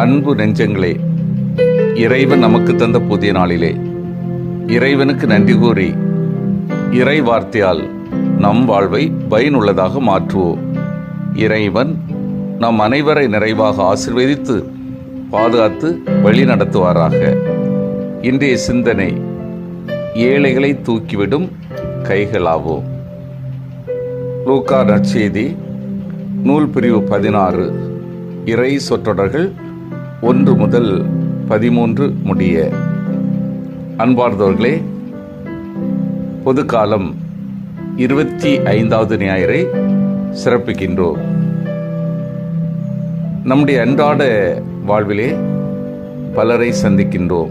அன்பு நெஞ்சங்களே இறைவன் நமக்கு தந்த புதிய நாளிலே. இறைவனுக்கு நன்றி கூறி இறை வார்த்தையால் நம் வாழ்வை பயனுள்ளதாக மாற்றுவோம். இறைவன் நம் அனைவரை நிறைவாக ஆசிர்வதித்து பாதுகாத்து வழி நடத்துவாராக இன்றைய சிந்தனை ஏழைகளை தூக்கிவிடும் கைகளாவோம். லூக்கா நற்செய்தி நூல் பிரிவு பதினாறு இறை சொற்றொடர்கள் ஒன்று முதல் பதிமூன்று முடிய. அன்பார்ந்தவர்களே பொதுக்காலம் இருபத்தி ஐந்தாவது ஞாயிறை சிறப்பிக்கின்றோம். நம்முடைய அன்றாட வாழ்விலே பலரை சந்திக்கின்றோம்.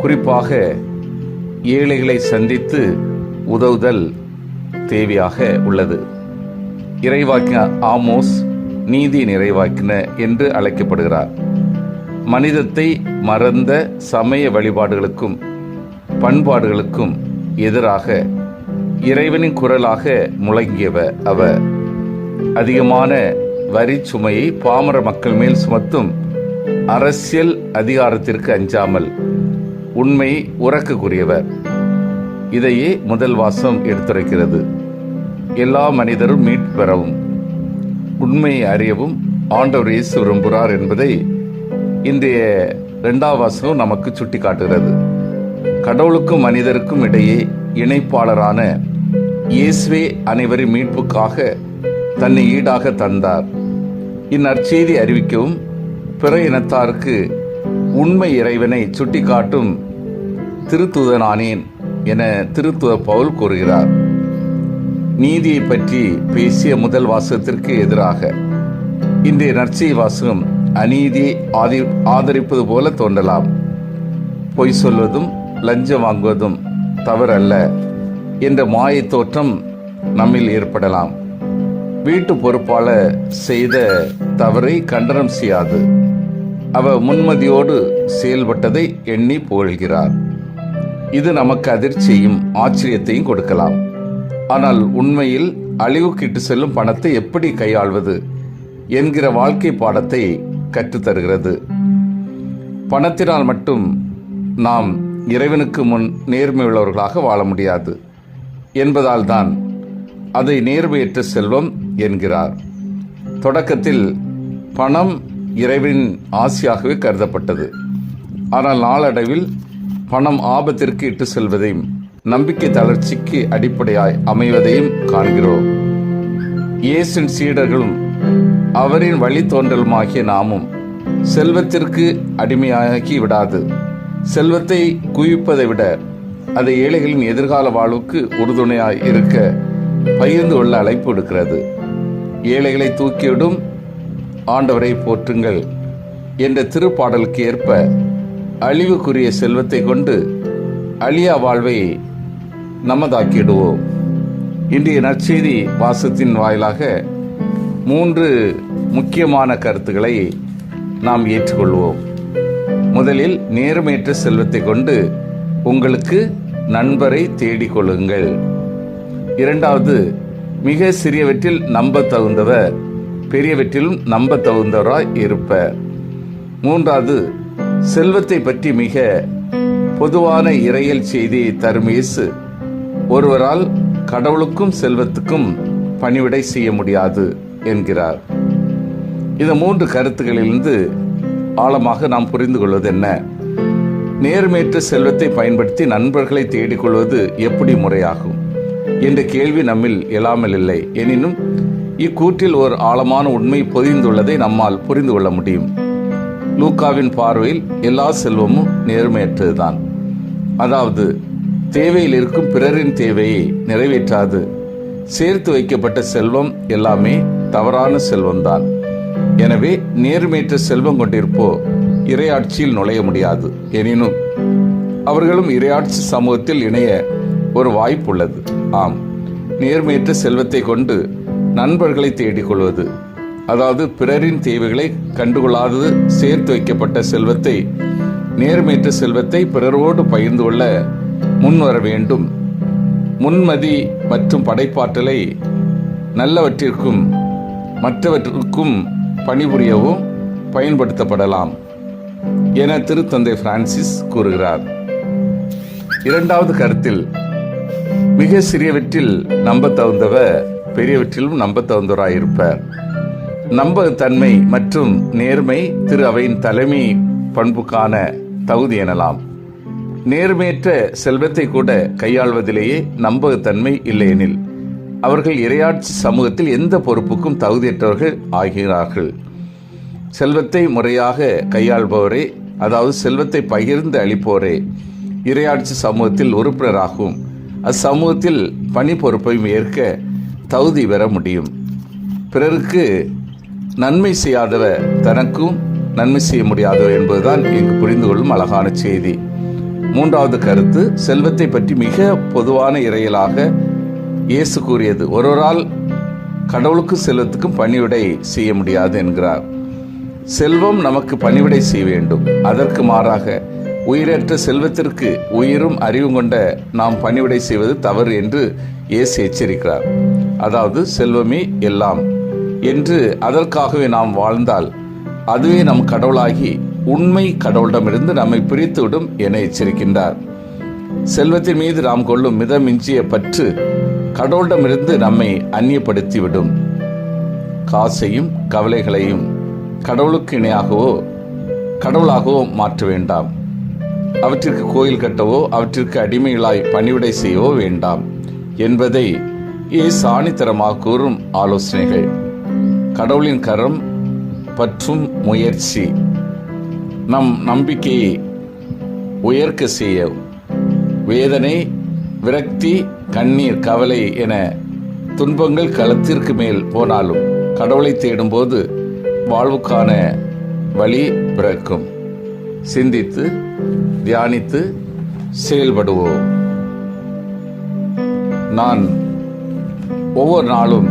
குறிப்பாக ஏழைகளை சந்தித்து உதவுதல் தேவையாக உள்ளது. இறைவாக்கின ஆமோஸ் நீதி நிறைவாக்கின என்று அழைக்கப்படுகிறார். மனிதத்தை மறந்த சமய வழிபாடுகளுக்கும் பண்பாடுகளுக்கும் எதிராக இறைவனின் குரலாக முழங்கியவர் அவர். அதிகமான வரி சுமையை பாமர மக்கள் மேல் சுமத்தும் அரசியல் அதிகாரத்திற்கு அஞ்சாமல் உண்மை உறக்கக்கூடியவர். இதையே முதல் வாசம் எடுத்துரைக்கிறது. எல்லா மனிதரும் மீட்பெறவும் உண்மையை அறியவும் ஆண்டவர் இயேசு விரும்புகிறார் என்பதை இன்றைய இரண்டாம் வாசகம் நமக்கு சுட்டி காட்டுகிறது கடவுளுக்கும் மனிதருக்கும் இடையே இணைப்பாளரான இயேசுவே அனைவரின் மீட்புக்காக தன்னை ஈடாக தந்தார். இந்நற்செய்தி அறிவிக்கவும் பிற இனத்தாருக்கு உண்மை இறைவனை சுட்டிக்காட்டும் திருத்துதனானேன் என திருத்துவ பவுல் கூறுகிறார். நீதியை பற்றி பேசிய முதல் வாசகத்திற்கு எதிராக இன்றைய நற்செய் வாசகம் அநீதியை ஆதி ஆதரிப்பது போல தோன்றலாம். பொய் சொல்வதும் லஞ்சம் வாங்குவதும் தவறல்ல என்ற மாயத் தோற்றம் நம்மில் ஏற்படலாம். வீட்டு பொறுப்பாளர் செய்த தவறை கண்டனம் செய்யாது. அவ முன்மதியோடு செயல்பட்டதை எண்ணி புகழ்கிறார். இது நமக்கு அதிர்ச்சியையும் ஆச்சரியத்தையும் கொடுக்கலாம். ஆனால் உண்மையில் அழிவுக்கு இட்டு செல்லும் பணத்தை எப்படி கையாள்வது என்கிற வாழ்க்கை பாடத்தை கற்றுத்தருகிறது. பணத்தினால் மட்டும் நாம் இறைவனுக்கு முன் நேர்மையுள்ளவர்களாக வாழ முடியாது என்பதால் தான் அதை நேர்மையற்ற செல்வம் என்கிறார். தொடக்கத்தில் பணம் இறைவனின் ஆசையாகவே கருதப்பட்டது. ஆனால் நாளடைவில் பணம் ஆபத்திற்கு இட்டு செல்வதையும் நம்பிக்கை தளர்ச்சிக்கு அடிப்படையாய் அமைவதையும் காண்கிறோம். இயேசின் சீடர்களும் அவரின் வழித்தோன்றலுமாகிய நாமும் செல்வத்திற்கு அடிமையாகி விடாது. செல்வத்தை குவிப்பதை விட அதை ஏழைகளின் எதிர்கால வாழ்வுக்கு உறுதுணையாய் இருக்க பகிர்ந்து கொள்ள அழைப்பு எடுக்கிறது ஏழைகளை தூக்கிவிடும் ஆண்டவரை போற்றுங்கள் என்ற திருப்பாடலுக்கு ஏற்ப அழிவுக்குரிய செல்வத்தை கொண்டு அழியா வாழ்வை நமதாக்கிடுவோம் இன்றைய நற்செய்தி வாசத்தின் வாயிலாக மூன்று முக்கியமான கருத்துக்களை நாம் ஏற்றுக்கொள்வோம். முதலில் நேர்மையற்ற செல்வத்தை கொண்டு உங்களுக்கு நண்பரை தேடிக்கொள்ளுங்கள் இரண்டாவது மிக சிறியவற்றில் நம்ப தகுந்தவர் பெரியவற்றிலும் நம்ப தகுந்தவராய் இருப்பர். மூன்றாவது செல்வத்தை பற்றி மிக பொதுவான இறையல் செய்தியை தரும் இயேசு ஒருவரால் கடவுளுக்கும் செல்வத்துக்கும் பணிவிடை செய்ய முடியாது என்கிறார். இந்த மூன்று கருத்துக்களிலிருந்து ஆழமாக நாம் புரிந்து கொள்வது என்ன? நேர்மையற்ற செல்வத்தை பயன்படுத்தி நண்பர்களை தேடிக்கொள்வது எப்படி முறையாகும்? என்ற கேள்வி நம்மில் எழாமல் இல்லை. எனினும் இக்கூற்றில் ஒரு ஆழமான உண்மை பொதிந்துள்ளதை நம்மால் புரிந்து கொள்ள முடியும். லூக்காவின் பார்வையில் எல்லா செல்வமும் நேர்மையற்றதுதான். அதாவது தேவையில் இருக்கும் பிறரின் தேவையை நிறைவேற்றாது. சேர்த்து வைக்கப்பட்ட செல்வம் எல்லாமே தவறான செல்வம்தான். எனவே நேர்மையற்ற செல்வம் கொண்டிருப்போ இரையாட்சியில் நுழைய முடியாது. எனினும் அவர்களும் இரையாட்சி சமூகத்தில் இணைய ஒரு வாய்ப்பு உள்ளது ஆம் நேர்மையற்ற செல்வத்தை கொண்டு நண்பர்களை தேடிக்கொள்வது அதாவது பிறரின் தேவைகளை கண்டுகொள்ளாதது சேர்த்து வைக்கப்பட்ட செல்வத்தை நேர்மையற்ற செல்வத்தை பிறரோடு பகிர்ந்து கொள்ள முன்வர வேண்டும் முன்மதி மற்றும் படைப்பாற்றலை நல்லவற்றிற்கும் மற்றவற்றிற்கும் பணிபுரியவும் பயன்படுத்தப்படலாம் என திருத்தந்தை பிரான்சிஸ் கூறுகிறார். இரண்டாவது கருத்தில் மிக சிறியவற்றில் நம்ப தகுந்தவர் பெரியவற்றிலும் நம்ப தகுந்தவராயிருப்பார் நம்பகத்தன்மை மற்றும் நேர்மை திரு அவையின் தலைமை பண்புக்கான தகுதி எனலாம். நேர்மையற்ற செல்வத்தை கூட கையாள்வதிலேயே நம்பகத்தன்மை இல்லையெனில் அவர்கள் இரையாட்சி சமூகத்தில் எந்த பொறுப்புக்கும் தகுதியற்றவர்கள் ஆகிறார்கள். செல்வத்தை முறையாக கையாள்பவரே அதாவது செல்வத்தை பகிர்ந்து அளிப்போரே இரையாட்சி சமூகத்தில் உறுப்பினராகவும் அச்சமூகத்தில் பணி பொறுப்பையும் ஏற்க தகுதி பெற முடியும். பிறருக்கு நன்மை செய்யாதவர் தனக்கும் நன்மை செய்ய முடியாதவர் என்பதுதான் இங்கு புரிந்து கொள்ளும் அழகான செய்தி. மூன்றாவது கருத்து செல்வத்தை பற்றி மிக பொதுவான இறையலாக இயேசு கூறியது. ஒருவரால் கடவுளுக்கும் செல்வத்துக்கும் பணிவிடை செய்ய முடியாது என்கிறார். செல்வம் நமக்கு பணிவிடை செய்ய வேண்டும். அதற்கு மாறாக உயிரற்ற செல்வத்திற்கு உயிரும் அறிவும் கொண்ட நாம் பணிவிடை செய்வது தவறு என்று இயேசு எச்சரிக்கிறார். அதாவது செல்வமே எல்லாம். என்று அதற்காகவே நாம் வாழ்ந்தால் அதுவே நம் கடவுளாகி உண்மை கடவுளிடமிருந்து நம்மை பிரித்துவிடும் என எச்சரிக்கின்றார். செல்வத்தின் மீது நாம் கொள்ளும் மிதமிஞ்சிய பற்று கடவுளிடமிருந்து நம்மை அந்நியப்படுத்திவிடும். காசையும் கவலைகளையும் கடவுளுக்கு இணையாகவோ கடவுளாகவோ மாற்ற வேண்டாம். அவற்றிற்கு கோயில் கட்டவோ அவற்றிற்கு அடிமைகளாய் பணிவிடை செய்யவோ வேண்டாம் என்பதை இயேசு ஆணித்தரமாக கூறும் ஆலோசனைகள். கடவுளின் கரம் பற்றும் முயற்சி. நம் நம்பிக்கையை உயர்க்க செய்ய வேதனை விரக்தி கண்ணீர் கவலை என துன்பங்கள் களத்திற்கு மேல் போனாலும் கடவுளை தேடும்போது வாழ்வுக்கான வழி பிறக்கும். சிந்தித்து தியானித்து செயல்படுவோம். நான் ஒவ்வொரு நாளும்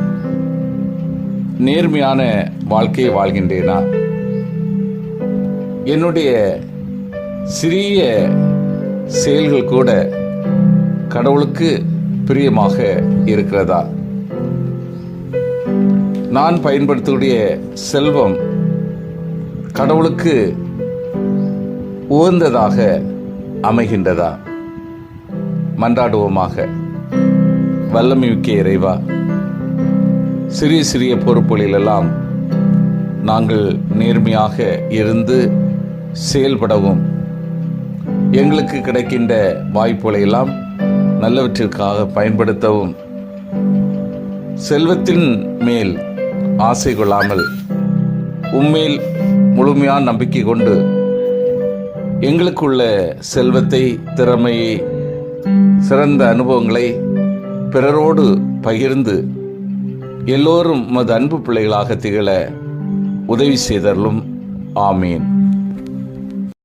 நேர்மையான வாழ்க்கையை வாழ்கின்றேனா? என்னுடைய சிறிய செயல்கள் கூட கடவுளுக்கு பிரியமாக இருக்கிறதா? நான் பயன்படுத்தக்கூடிய செல்வம் கடவுளுக்கு உகந்ததாக அமைகின்றதா? மன்றாடுவோமாக. வல்லமிக்க இறைவா சிறிய சிறிய பொறுப்புகளிலெல்லாம் நாங்கள் நேர்மையாக இருந்து செயல்படவும். எங்களுக்கு கிடைக்கின்ற வாய்ப்புகளை எல்லாம் நல்லவற்றிற்காக பயன்படுத்தவும். செல்வத்தின் மேல் ஆசை கொள்ளாமல் உண்மையில் முழுமையான நம்பிக்கை கொண்டு எங்களுக்குள்ள செல்வத்தை திறமையை சிறந்த அனுபவங்களை பிறரோடு பகிர்ந்து எல்லோரும் மது அன்பு பிள்ளைகளாக திகழ உதவி செய்தருளும். ஆமீன்.